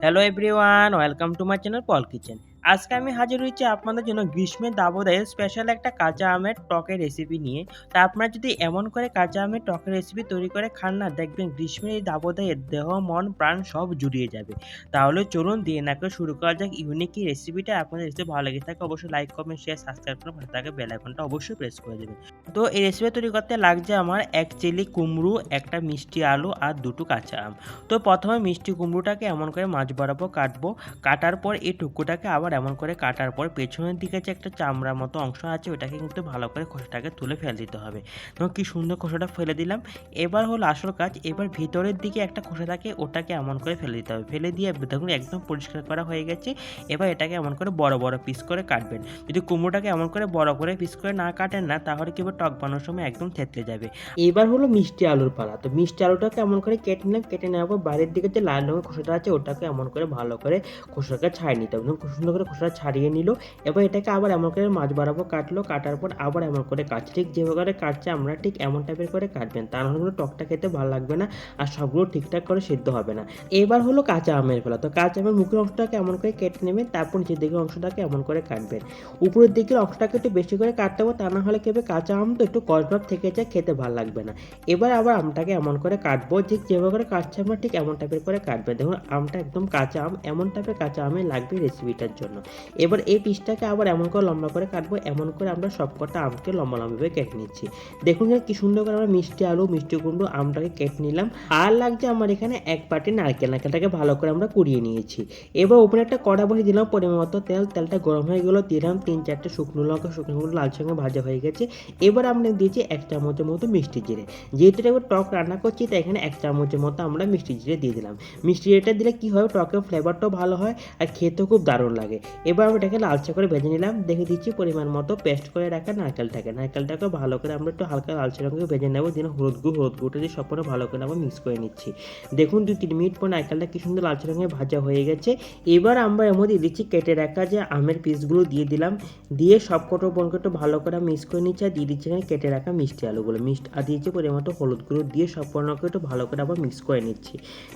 hello everyone welcome to my channel Pal kitchen আজকে আমি হাজির হয়েছি আপনাদের জন্য গ্রীষ্মের দাবদাহে স্পেশাল একটা কাঁচা আমের টকের রেসিপি নিয়ে। তা আপনারা যদি এমন করে কাঁচা আমের টকের রেসিপি তৈরি করে খান না, দেখবেন গ্রীষ্মের এই দাবদাহে দেহ, মন, প্রাণ সব জুড়িয়ে যাবে। তাহলে চলুন দিয়ে না করে শুরু করা যাক ইউনিক এই রেসিপিটা আপনাদের রেসিপি ভালো লেগে থাকে অবশ্যই লাইক কমেন্ট শেয়ার সাবস্ক্রাইব করে ভালো থাকে বেল আইকনটা অবশ্যই প্রেস করে দেবেন। তো এই রেসিপি তৈরি করতে লাগছে আমার এক চিলি কুমড়ো, একটা মিষ্টি আলু আর দুটো কাঁচা আম। তো প্রথমে মিষ্টি কুমড়োটাকে এমন করে মাছ বরাবর কাটবো। কাটার পর এই টুকুটাকে আবার এমন করে কাটার পর পেছনের দিকে যে একটা চামড়ার মতো অংশ আছে, ওটাকে কিন্তু ভালো করে খোসাটাকে তুলে ফেলে দিতে হবে। এবং কি সুন্দর খোসাটা ফেলে দিলাম। এবার হলো আসল কাজ, এবার ভিতরের দিকে একটা খোসা থাকে ওটাকে এমন করে ফেলে দিতে হবে। ফেলে দিয়ে দেখুন একদম পরিষ্কার করা হয়ে গেছে। এবার এটাকে এমন করে বড় বড় পিস করে কাটবেন। যদি কুমড়োটাকে এমন করে বড় করে পিস করে না কাটেন না, তাহলে কি হবে টক বানানোর সময় একদম থেতলে যাবে। এবার হলো মিষ্টি আলুর পালা। তো মিষ্টি আলুটাকে এমন করে কেটে নিলাম। কেটে নেওয়ার পর বাইরের দিকে যে লাল রঙের খোসাটা আছে, ওটাকে এমন করে ভালো করে খোসাটাকে ছাড়িয়ে নিতে হবে। সুন্দর করে খোসাটা ছাড়িয়ে নিল এবার এটাকে আবার এমন করে মাছ বরাবর কাটলো, কাটার পর আবার এমন করে কাটছে। ঠিক যেভাবে করে কাটছে আমরা ঠিক এমন টাইপের করে কাটবেন। তা নাহলে টকটা খেতে ভালো লাগবে না আর সবগুলো ঠিকঠাক করে সিদ্ধ হবে না। এবার হলো কাঁচা আমের ফেলা। তো কাঁচা আমের মুখের অংশটাকে এমন করে কেটে নেবেন, তারপর নিচের দিকের অংশটাকে এমন করে কাটবেন। উপরের দিকের অংশটাকে একটু বেশি করে কাটতে হবে, তা না হলে কি হবে, কাঁচা আম তো একটু কষভাব থেকে যায়, খেতে ভালো লাগবে না। এবার আবার আমটাকে এমন করে কাটবো, ঠিক যেভাবে করে কাটছে আমরা ঠিক এমন টাইপের করে কাটবে দেখুন, আমটা একদম কাঁচা আম, এমন টাইপের কাঁচা আমে লাগবে রেসিপিটার জন্য। এবার এই পিসটাকে আবার এমন করে লম্বা করে কাটবো, এমন করে আমরা সবকটা আমকে লম্বা লম্বাভাবে কেটে নিচ্ছি। দেখুন কি সুন্দর করে আমরা মিষ্টি আলু, মিষ্টি কুমড়ো, আমটাকে কেটে নিলাম। আর লাগছে আমার এখানে এক পাটি নারকেল, নারকেলটাকে ভালো করে আমরা কুড়িয়ে নিয়েছি। এবার উপরে একটা কড়া বসে দিলাম, পরিমাণ মতো তেল। তেলটা গরম হয়ে গেলো দিলাম তিন চারটে শুকনো লঙ্কা শুকনো লঙ্কা লাল সঙ্গে ভাজা হয়ে গেছে। এবার আমরা দিয়েছি এক চামচের মতো মিষ্টি জিরে। যেহেতু এবার টক রান্না করছি, তাই এখানে এক চামচের মতো আমরা মিষ্টি জিরে দিয়ে দিলাম। মিষ্টি জিরেটা দিলে কী হয়, টকের ফ্লেভারটাও ভালো হয়, আর খেতেও খুব দারুণ লাগে। এবার আমরা এটাকে লালচে করে ভেজে নিলাম। দেখে দিচ্ছি পরিমাণ মতো পেস্ট করে রাখা নারকেলটাকে। নারকেলটাকে ভালো করে আমরা একটু হালকা লালচে রঙে ভেজে নেব। দিন হলুদ গুঁড়ো, হলুদ গুঁড়োটা দিয়ে সবকটা ভালো করে আমরা মিক্স করে নিচ্ছি। দেখুন দু তিন মিনিট পর নারকেলটা কি সুন্দর লালচে রঙে ভাজা হয়ে গেছে। এবার আমরা এর মধ্যে দিচ্ছি কেটে রাখা যে আমের পিসগুলো দিয়ে দিলাম। দিয়ে সবকটা বোনকে একটু ভালো করে মিক্স করে নিচ্ছি। আর দিয়ে দিচ্ছি এখানে কেটে রাখা মিষ্টি আলুগুলো। মিষ্টি, আর দিয়েছি পরিমাণ মতো হলুদ গুঁড়ো দিয়ে সব পণ্যকে একটু ভালো করে আবার মিক্স করে নিচ্ছি।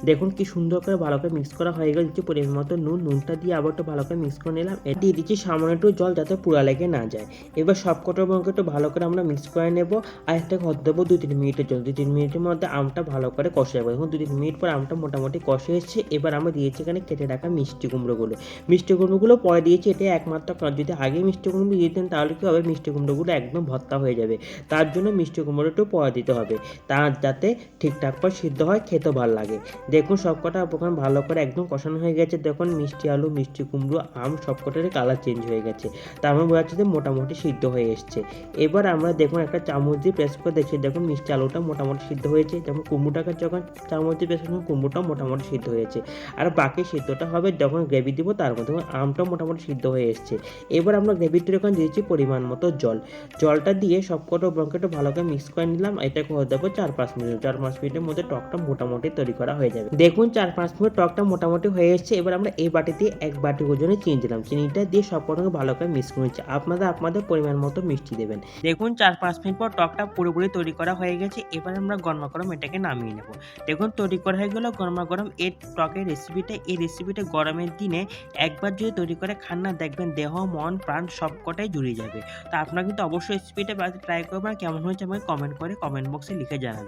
দেখুন কি সুন্দর করে ভালো করে মিক্স করা হয়ে গেছে। পরিমাণ মতো নুন। নুনটা দিয়ে আবার একটু ভালো করে মিক্স করে নিলাম। এ দিয়ে দিচ্ছি সামান্য একটু জল যাতে পুরা লেগে না যায়। এবার সব কটা একটু ভালো করে আমরা মিক্স করে নেব। আর একটা ঘর দেবো দু তিন মিনিটের জন্য। দু তিন মিনিটের মধ্যে আমটা ভালো করে কষে যাব দেখুন দু তিন মিনিট পর আমটা মোটামুটি কষে এসেছে। এবার আমরা দিয়েছি এখানে কেটে রাখা মিষ্টি কুমড়োগুলো। মিষ্টি কুমড়োগুলো পরে দিয়েছি। এটা একমাত্র কারণ যদি আগে মিষ্টি কুমড়ো দিয়ে দিতেন তাহলে কি হবে? মিষ্টি কুমড়োগুলো একদম ভর্তা হয়ে যাবে। তার জন্য মিষ্টি কুমড়ো একটু পরে দিতে হবে। তার যাতে ঠিকঠাক করে সিদ্ধ হয় খেতে ভালো লাগে। দেখুন সবকটা ওখানে ভালো করে একদম কষানো হয়ে গেছে। দেখুন মিষ্টি আলু, মিষ্টি কুমড়ো আম সবকটারই কালার চেঞ্জ হয়ে গেছে। তার মানে বোঝা যাচ্ছে যে মোটামুটি সিদ্ধ হয়ে এসছে। এবার আমরা দেখুন একটা চামচ দিয়ে প্রেস করে দেখছি দেখুন মিষ্টি আলুটা মোটামুটি সিদ্ধ হয়েছে। যেমন কুমড়োটাকে যখন চামচ দিয়ে প্রেস করুন কুমড়োটাও মোটামুটি সিদ্ধ হয়েছে। আর বাকি সিদ্ধটা হবে যখন গ্রেভি দিব, তার মধ্যে আমটাও মোটামুটি সিদ্ধ হয়ে এসছে। এবার আমরা গ্রেভির ওখানে দিয়েছি পরিমাণ মতো জল। জলটা দিয়ে সবকটা ব্রঙ্কেটও ভালো করে মিক্স করে নিলাম। এটাকে হয়ে দেবো চার পাঁচ মিনিট। চার পাঁচ মিনিটের মধ্যে টকটা মোটামুটি তৈরি করা হয়ে যাবে। দেখুন চার পাঁচ মিনিট টকটা মোটামুটি হয়ে এসছে। এবার আমরা এই বাটিতে এক বাটি ওজনে চিনি দিলাম চিনিটা দিয়ে সবকটাকে ভালো করে মিক্স করে আপনারা আপনাদের পরিমাণ মতো মিষ্টি দেবেন। দেখুন, চার পাঁচ মিনিট পর টকটা পুরোপুরি তৈরি করা হয়ে গেছে। এবার আমরা গরমা গরম এটাকে নামিয়ে নেব। দেখুন, তৈরি করা হয়ে গেলো গরমা গরম। এই টকের রেসিপিটা এই রেসিপিটা গরমের দিনে একবার যদি তৈরি করে খান না, দেখবেন দেহ, মন, প্রাণ সবকটাই জুড়ে যাবে। তো আপনারা কিন্তু অবশ্যই রেসিপিটা ট্রাই করবেন। কেমন হয়েছে আমাকে কমেন্ট করে কমেন্ট বক্সে লিখে জানাবেন।